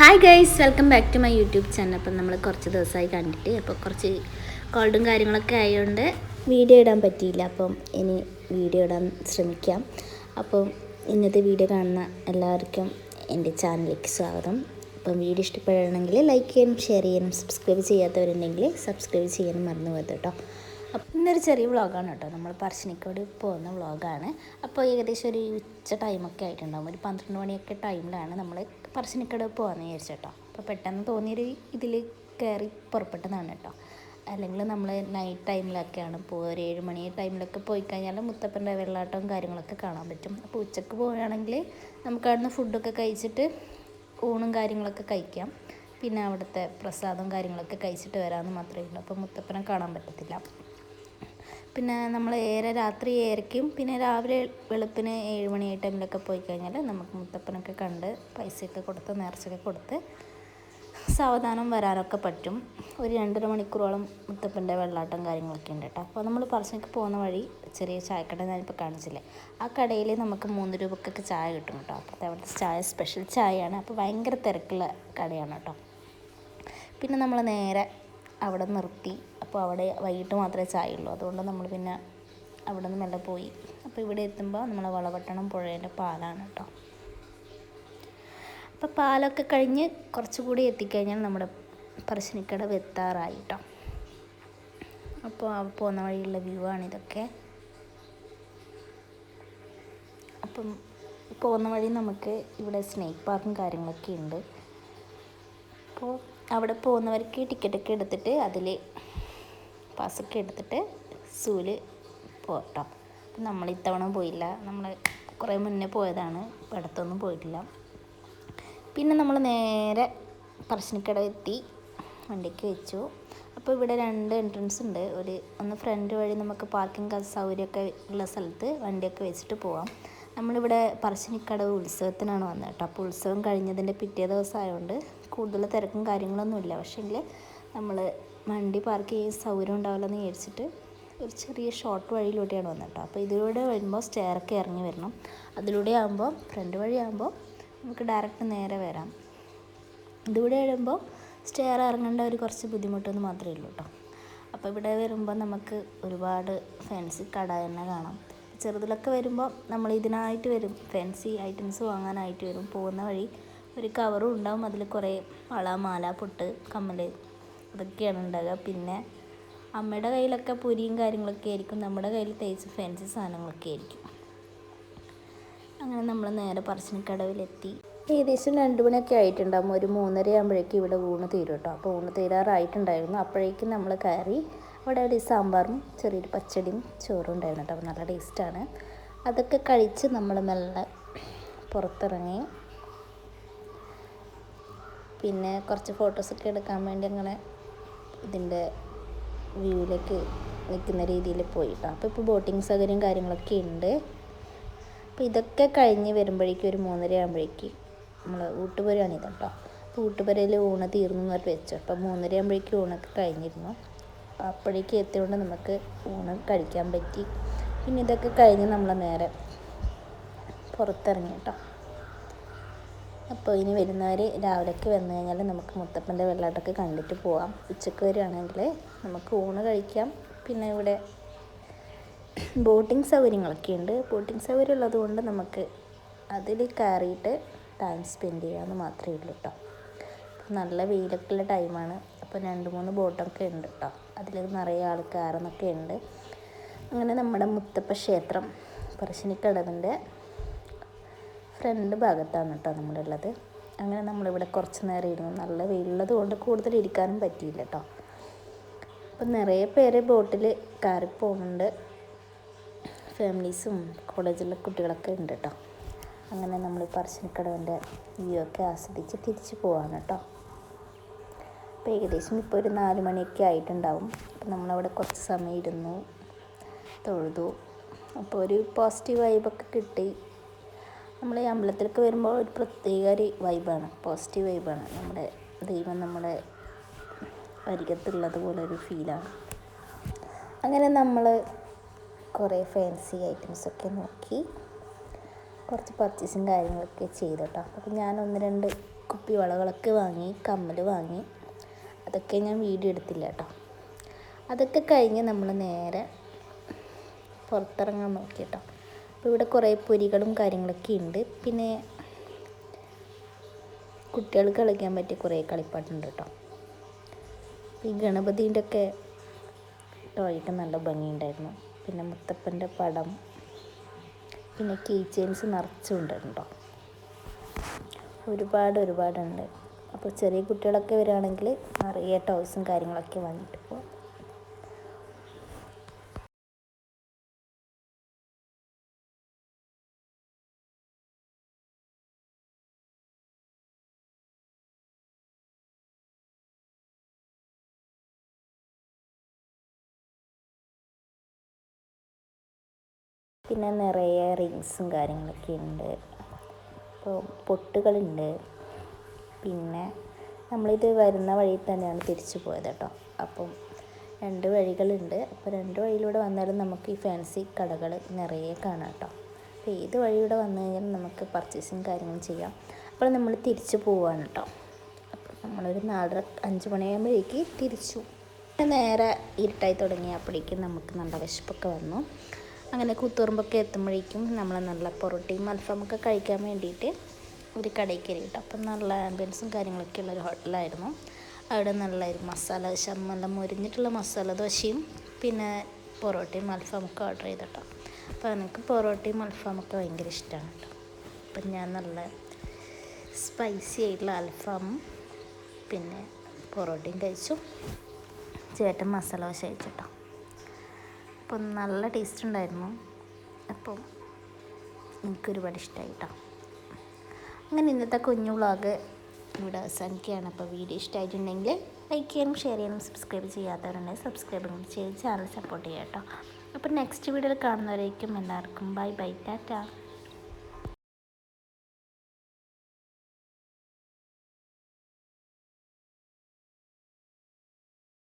Hi guys welcome back to my YouTube channel അപ്പം നമ്മൾ കുറച്ച് ദിവസമായി കണ്ടിട്ട് അപ്പോൾ കുറച്ച് കോൾഡും കാര്യങ്ങളൊക്കെ ആയതുകൊണ്ട് വീഡിയോ ഇടാൻ പറ്റിയില്ല. അപ്പം ഇനി വീഡിയോ ഇടാൻ ശ്രമിക്കാം. അപ്പം ഇന്നത്തെ വീഡിയോ കാണുന്ന എല്ലാവർക്കും എന്റെ ചാനലിലേക്ക് സ്വാഗതം. അപ്പം വീഡിയോ ഇഷ്ടപ്പെടുകയാണെങ്കിൽ ലൈക്ക് ചെയ്യാനും ഷെയർ ചെയ്യാനും സബ്സ്ക്രൈബ് ചെയ്യാത്തവരുണ്ടെങ്കിൽ സബ്സ്ക്രൈബ് ചെയ്യാനും മറന്നു പോകരുത് കേട്ടോ. അപ്പം ഇന്നൊരു ചെറിയ വ്ളോഗാണ് കേട്ടോ. നമ്മൾ പറശ്ശിനിക്കോട് പോകുന്ന വ്ളോഗാണ് അപ്പോൾ ഏകദേശം ഒരു ഉച്ച ടൈമൊക്കെ ആയിട്ടുണ്ടാകും ഒരു പന്ത്രണ്ട് മണിയൊക്കെ ടൈമിലാണ് നമ്മൾ പറശ്ശിനിക്കോട് പോകാമെന്ന് വിചാരിച്ചു കേട്ടോ അപ്പോൾ പെട്ടെന്ന് തോന്നിയൊരു ഇതിൽ കയറി പുറപ്പെട്ടതാണ് കേട്ടോ. അല്ലെങ്കിൽ നമ്മൾ നൈറ്റ് ടൈമിലൊക്കെയാണ് പോകുക ഒരു ഏഴ് മണി ടൈമിലൊക്കെ പോയി കഴിഞ്ഞാൽ മുത്തപ്പന്റെ വെള്ളാട്ടവും കാര്യങ്ങളൊക്കെ കാണാൻ പറ്റും. അപ്പോൾ ഉച്ചയ്ക്ക് പോവുകയാണെങ്കിൽ നമുക്ക് അവിടുന്ന് ഫുഡൊക്കെ കഴിച്ചിട്ട് ഊണും കാര്യങ്ങളൊക്കെ കഴിക്കാം. പിന്നെ അവിടുത്തെ പ്രസാദവും കാര്യങ്ങളൊക്കെ കഴിച്ചിട്ട് വരാമെന്ന് മാത്രമേ ഉള്ളൂ. അപ്പോൾ മുത്തപ്പനെ കാണാൻ പറ്റത്തില്ല. പിന്നെ നമ്മൾ ഏറെ രാത്രി ഏരയ്ക്കും പിന്നെ രാവിലെ വെളുപ്പിന് ഏഴ് മണി ആ ടൈമിലൊക്കെ പോയി കഴിഞ്ഞാൽ നമുക്ക് മുത്തപ്പനൊക്കെ കണ്ട് പൈസയൊക്കെ കൊടുത്ത് നേർച്ചയൊക്കെ കൊടുത്ത് സാവധാനം വരാനൊക്കെ പറ്റും. ഒരു രണ്ടര മണിക്കൂറോളം മുത്തപ്പന്റെ വെള്ളാട്ടം കാര്യങ്ങളൊക്കെ ഉണ്ട് കേട്ടോ. അപ്പോൾ നമ്മൾ പറശ്ശിനിക്ക് പോകുന്ന വഴി ചെറിയ ചായക്കട ഞാനിപ്പോൾ കാണിച്ചില്ലേ. ആ കടയിൽ നമുക്ക് മൂന്ന് രൂപക്കൊക്കെ ചായ കിട്ടും കേട്ടോ. അപ്പോൾ അവിടുത്തെ ചായ സ്പെഷ്യൽ ചായയാണ്. അപ്പോൾ ഭയങ്കര തിരക്കുള്ള കടയാണ് കേട്ടോ. പിന്നെ നമ്മൾ നേരെ അവിടെ നിർത്തി. അപ്പോൾ അവിടെ വൈകിട്ട് മാത്രമേ ചായ ഉള്ളൂ അതുകൊണ്ട് നമ്മൾ പിന്നെ അവിടെ നിന്ന് മെല്ലെ പോയി. അപ്പോൾ ഇവിടെ എത്തുമ്പോൾ നമ്മൾ വളവട്ടണം പുഴേന്റെ പാലാണ് കേട്ടോ. അപ്പോൾ പാലൊക്കെ കഴിഞ്ഞ് കുറച്ചുകൂടി എത്തിക്കഴിഞ്ഞാൽ നമ്മുടെ പറശ്ശിനിക്കടവ് എത്താറായി കേട്ടോ. അപ്പോൾ പോകുന്ന വഴിയുള്ള വ്യൂ ആണ് ഇതൊക്കെ. അപ്പം പോകുന്ന വഴി നമുക്ക് ഇവിടെ സ്നേക്ക് പാർക്കും കാര്യങ്ങളൊക്കെ ഉണ്ട്. അപ്പോൾ അവിടെ പോകുന്നവർക്ക് ടിക്കറ്റൊക്കെ എടുത്തിട്ട് അതിൽ പാസ്സൊക്കെ എടുത്തിട്ട് സൂൽ പോട്ടോ. നമ്മൾ ഇത്തവണ പോയില്ല. നമ്മൾ കുറേ മുന്നേ പോയതാണ്. ഇപ്പം പോയിട്ടില്ല. പിന്നെ നമ്മൾ നേരെ പറശ്ശിനിക്കട എത്തി. വണ്ടിക്ക് വെച്ചു. അപ്പോൾ ഇവിടെ രണ്ട് എൻട്രൻസ് ഉണ്ട്. ഒരു ഒന്ന് ഫ്രണ്ട് വഴി നമുക്ക് പാർക്കിംഗ് സൗകര്യമൊക്കെ ഉള്ള സ്ഥലത്ത് വണ്ടിയൊക്കെ വെച്ചിട്ട് പോവാം. നമ്മളിവിടെ പറശ്ശിനിക്കടവ് ഉത്സവത്തിനാണ് വന്നത് കേട്ടോ. അപ്പോൾ ഉത്സവം കഴിഞ്ഞതിന്റെ പിറ്റേ ദിവസം ആയതുകൊണ്ട് കൂടുതൽ തിരക്കും കാര്യങ്ങളൊന്നുമില്ല പക്ഷേങ്കിൽ നമ്മൾ വണ്ടി പാർക്ക് ചെയ്യാൻ സൗകര്യം ഉണ്ടാവില്ലെന്ന് വിചാരിച്ചിട്ട് ഒരു ചെറിയ ഷോർട്ട് വഴിയിലൂടെയാണ് വന്നത് കേട്ടോ. അപ്പോൾ ഇതിലൂടെ വരുമ്പോൾ സ്റ്റെയറൊക്കെ ഇറങ്ങി വരണം. അതിലൂടെ ആകുമ്പോൾ ഫ്രണ്ട് വഴി ആകുമ്പോൾ നമുക്ക് ഡയറക്റ്റ് നേരെ വരാം. ഇതിലൂടെ വരുമ്പോൾ സ്റ്റെയർ ഇറങ്ങേണ്ട ഒരു കുറച്ച് ബുദ്ധിമുട്ടൊന്നും മാത്രമേ ഉള്ളൂ കേട്ടോ. അപ്പോൾ ഇവിടെ വരുമ്പോൾ നമുക്ക് ഒരുപാട് ഫാൻസി കട തന്നെ കാണാം. ചെറുതിലൊക്കെ വരുമ്പോൾ നമ്മൾ ഇതിനായിട്ട് വരും. ഫാൻസി ഐറ്റംസ് വാങ്ങാനായിട്ട് വരും. പോകുന്ന വഴി ഒരു കവറും ഉണ്ടാവും. അതിൽ കുറേ വള മാല പൊട്ട് കമ്മൽ അതൊക്കെയാണ് ഉണ്ടാകുക പിന്നെ അമ്മയുടെ കയ്യിലൊക്കെ പൊരിയും കാര്യങ്ങളൊക്കെ ആയിരിക്കും. നമ്മുടെ കയ്യിൽ തേച്ച് ഫാൻസി സാധനങ്ങളൊക്കെ ആയിരിക്കും. അങ്ങനെ നമ്മൾ നേരെ പറശ്ശിനിക്കടവിലെത്തി. ഏകദേശം രണ്ട് മണിയൊക്കെ ആയിട്ടുണ്ടാകും ഒരു മൂന്നര ആകുമ്പോഴേക്കും ഇവിടെ ഊണ് തീരും കേട്ടോ. അപ്പോൾ ഊണ് തീരാറായിട്ടുണ്ടായിരുന്നു. അപ്പോഴേക്കും നമ്മൾ കയറി അവിടെ ഒരു സാമ്പാറും ചെറിയൊരു പച്ചടിയും ചോറും ഉണ്ടായിരുന്നു കേട്ടോ. നല്ല ടേസ്റ്റാണ്. അതൊക്കെ കഴിച്ച് നമ്മൾ മെല്ലെ പുറത്തിറങ്ങി. പിന്നെ കുറച്ച് ഫോട്ടോസൊക്കെ എടുക്കാൻ വേണ്ടി അങ്ങനെ ഇതിന്റെ വ്യൂവിലേക്ക് നിൽക്കുന്ന രീതിയിൽ പോയി കേട്ടോ. അപ്പോൾ ഇപ്പോൾ ബോട്ടിങ് സൗകര്യം കാര്യങ്ങളൊക്കെ ഉണ്ട്. അപ്പോൾ ഇതൊക്കെ കഴിഞ്ഞ് വരുമ്പോഴേക്കും ഒരു മൂന്നര ആകുമ്പോഴേക്ക് നമ്മൾ ഊട്ടുപുരയാണ് ഇത് കേട്ടോ. അപ്പോൾ ഊട്ടുപുരയിൽ ഊണ് തീർന്നു എന്ന് പറഞ്ഞിട്ട് വെച്ചു. അപ്പോൾ മൂന്നര ആകുമ്പോഴേക്കും ഊണൊക്കെ കഴിഞ്ഞിരുന്നു. അപ്പോഴേക്ക് എത്തിയോണ്ട് നമുക്ക് ഊണ് കഴിക്കാൻ പറ്റി. പിന്നെ ഇതൊക്കെ കഴിഞ്ഞ് നമ്മൾ നേരെ പുറത്തിറങ്ങി കേട്ടോ. അപ്പോൾ ഇനി വരുന്നവർ രാവിലേക്ക് വന്നു കഴിഞ്ഞാൽ നമുക്ക് മുത്തപ്പന്റെ വെള്ളാട്ടൊക്കെ കണ്ടിട്ട് പോവാം. ഉച്ചയ്ക്ക് വരികയാണെങ്കിൽ നമുക്ക് ഊണ് കഴിക്കാം. പിന്നെ ഇവിടെ ബോട്ടിംഗ് സൗകര്യങ്ങളൊക്കെ ഉണ്ട്. ബോട്ടിംഗ് സൗകര്യം ഉള്ളതുകൊണ്ട് നമുക്ക് അതിൽ കയറിയിട്ട് ടൈം സ്പെൻഡ് ചെയ്യാമെന്ന് മാത്രമേ ഉള്ളൂ കേട്ടോ. നല്ല വെയിലൊക്കെയുള്ള ടൈമാണ്. അപ്പോൾ രണ്ട് മൂന്ന് ബോട്ടൊക്കെ ഉണ്ട് കേട്ടോ അതിൽ നിറയെ ആൾക്കാരെന്നൊക്കെ ഉണ്ട്. അങ്ങനെ നമ്മുടെ മുത്തപ്പ ക്ഷേത്രം പറശ്ശിനിക്കടവിന്റെ ഫ്രണ്ട് ഭാഗത്താണ് കേട്ടോ നമ്മളുള്ളത്. അങ്ങനെ നമ്മളിവിടെ കുറച്ച് നേരം ഇരുന്നു. നല്ല വെയിലുള്ളത് കൊണ്ട് കൂടുതൽ ഇരിക്കാനും പറ്റിയില്ല കേട്ടോ അപ്പം നിറയെ പേര് ബോട്ടിൽ കയറി പോകുന്നുണ്ട് ഫാമിലീസും കോളേജിലെ കുട്ടികളൊക്കെ ഉണ്ട് കേട്ടോ അങ്ങനെ നമ്മൾ പറശ്ശിനിക്കടവിന്റെ വ്യൂ ഒക്കെ ആസ്വദിച്ച് തിരിച്ച് പോവാണ് കേട്ടോ അപ്പോൾ ഏകദേശം ഇപ്പോൾ ഒരു നാല് മണിയൊക്കെ ആയിട്ടുണ്ടാവും. അപ്പോൾ നമ്മളവിടെ കുറച്ച് സമയം ഇരുന്നു തൊഴുതു. അപ്പോൾ ഒരു പോസിറ്റീവ് വൈബൊക്കെ കിട്ടി. നമ്മൾ ഈ അമ്പലത്തിലൊക്കെ വരുമ്പോൾ ഒരു പ്രത്യേക ഒരു വൈബാണ് പോസിറ്റീവ് വൈബാണ് നമ്മുടെ ദൈവം നമ്മുടെ അരികത്തുള്ളത് ഒരു ഫീലാണ് അങ്ങനെ നമ്മൾ കുറേ ഫാൻസി ഐറ്റംസൊക്കെ നോക്കി കുറച്ച് പർച്ചേസും കാര്യങ്ങളൊക്കെ ചെയ്തു കേട്ടോ. അപ്പോൾ ഞാൻ ഒന്ന് രണ്ട് കുപ്പി വളകളൊക്കെ വാങ്ങി കമ്മൽ വാങ്ങി. അതൊക്കെ ഞാൻ വീഡിയോ എടുത്തില്ല കേട്ടോ. അതൊക്കെ കഴിഞ്ഞ് നമ്മൾ നേരെ പുറത്തിറങ്ങാൻ നോക്കി കേട്ടോ. അപ്പോൾ ഇവിടെ കുറേ പൊരികളും കാര്യങ്ങളൊക്കെ ഉണ്ട്. പിന്നെ കുട്ടികൾക്ക് കളിക്കാൻ പറ്റിയ കുറേ കളിപ്പാട്ടുണ്ട് കേട്ടോ. ഈ ഗണപതിന്റെ ഒക്കെ ടോയ്ക്ക് നല്ല ഭംഗിയുണ്ടായിരുന്നു. പിന്നെ മുത്തപ്പന്റെ പടം പിന്നെ കീ ചെയിൻസ് നിറച്ചുണ്ടായിരുന്നു കേട്ടോ. ഒരുപാട് ഒരുപാടുണ്ട്. അപ്പോൾ ചെറിയ കുട്ടികളൊക്കെ വരികയാണെങ്കിൽ നിറയെ ടോയ്സും കാര്യങ്ങളൊക്കെ വാങ്ങിയിട്ട് പോകും പിന്നെ നിറയെ റിങ്സും കാര്യങ്ങളൊക്കെ ഉണ്ട്. അപ്പോൾ പൊട്ടുകളുണ്ട്. പിന്നെ നമ്മളിത് വരുന്ന വഴി തന്നെയാണ് തിരിച്ചു പോയത് കേട്ടോ. അപ്പം രണ്ട് വഴികളുണ്ട്. അപ്പോൾ രണ്ട് വഴിയിലൂടെ വന്നാലും നമുക്ക് ഈ ഫാൻസി കടകൾ നിറയെ കാണാം കേട്ടോ. അപ്പോൾ ഏത് വഴിയിലൂടെ വന്നു കഴിഞ്ഞാൽ നമുക്ക് പർച്ചേസിങ് കാര്യങ്ങളും ചെയ്യാം. അപ്പോൾ നമ്മൾ തിരിച്ചു പോവാണ് കേട്ടോ. അപ്പോൾ നമ്മളൊരു നാലര അഞ്ച് മണിയാകുമ്പോഴേക്ക് തിരിച്ചു. നേരെ ഇരുട്ടായി തുടങ്ങിയപ്പോഴേക്കും നമുക്ക് നല്ല വിശപ്പൊക്കെ വന്നു. അങ്ങനെ കുത്തുറുമ്പൊക്കെ എത്തുമ്പോഴേക്കും നമ്മൾ നല്ല പൊറോട്ടയും അൽഫാമൊക്കെ കഴിക്കാൻ വേണ്ടിയിട്ട് ഒരു കടയിൽ കയറി കിട്ടും അപ്പം നല്ല ആംബിയൻസും കാര്യങ്ങളൊക്കെ ഉള്ള ഒരു ഹോട്ടലായിരുന്നു അവിടെ നല്ല ഒരു മസാല ശമ്മെല്ലാം മുരിഞ്ഞിട്ടുള്ള മസാല ദോശയും പിന്നെ പൊറോട്ടയും അൽഫാമൊക്കെ ഓർഡർ ചെയ്തിട്ടോ. അപ്പോൾ എനിക്ക് പൊറോട്ടയും അൽഫാമൊക്കെ ഭയങ്കര ഇഷ്ടമാണ് കേട്ടോ. അപ്പം ഞാൻ നല്ല സ്പൈസി ആയിട്ടുള്ള അൽഫാമും പിന്നെ പൊറോട്ടയും കഴിച്ചു. ചേട്ടൻ മസാല ദോശ കഴിച്ചിട്ടോ. അപ്പം നല്ല ടേസ്റ്റ് ഉണ്ടായിരുന്നു. അപ്പം എനിക്കൊരുപാട് ഇഷ്ടമായി കേട്ടോ. അങ്ങനെ ഇന്നത്തെ കുഞ്ഞു വ്ളോഗ് ഇവിടെ അവസാനിക്കുകയാണ്. അപ്പോൾ വീഡിയോ ഇഷ്ടമായിട്ടുണ്ടെങ്കിൽ ലൈക്ക് ചെയ്യാനും ഷെയർ ചെയ്യാനും സബ്സ്ക്രൈബ് ചെയ്യാത്തവരുണ്ടെങ്കിൽ സബ്സ്ക്രൈബ് ചെയ്ത് ചാനൽ സപ്പോർട്ട് ചെയ്യാം കേട്ടോ. അപ്പോൾ നെക്സ്റ്റ് വീഡിയോയിൽ കാണുന്നവരേക്കും എല്ലാവർക്കും ബൈ ബൈ ടാറ്റ.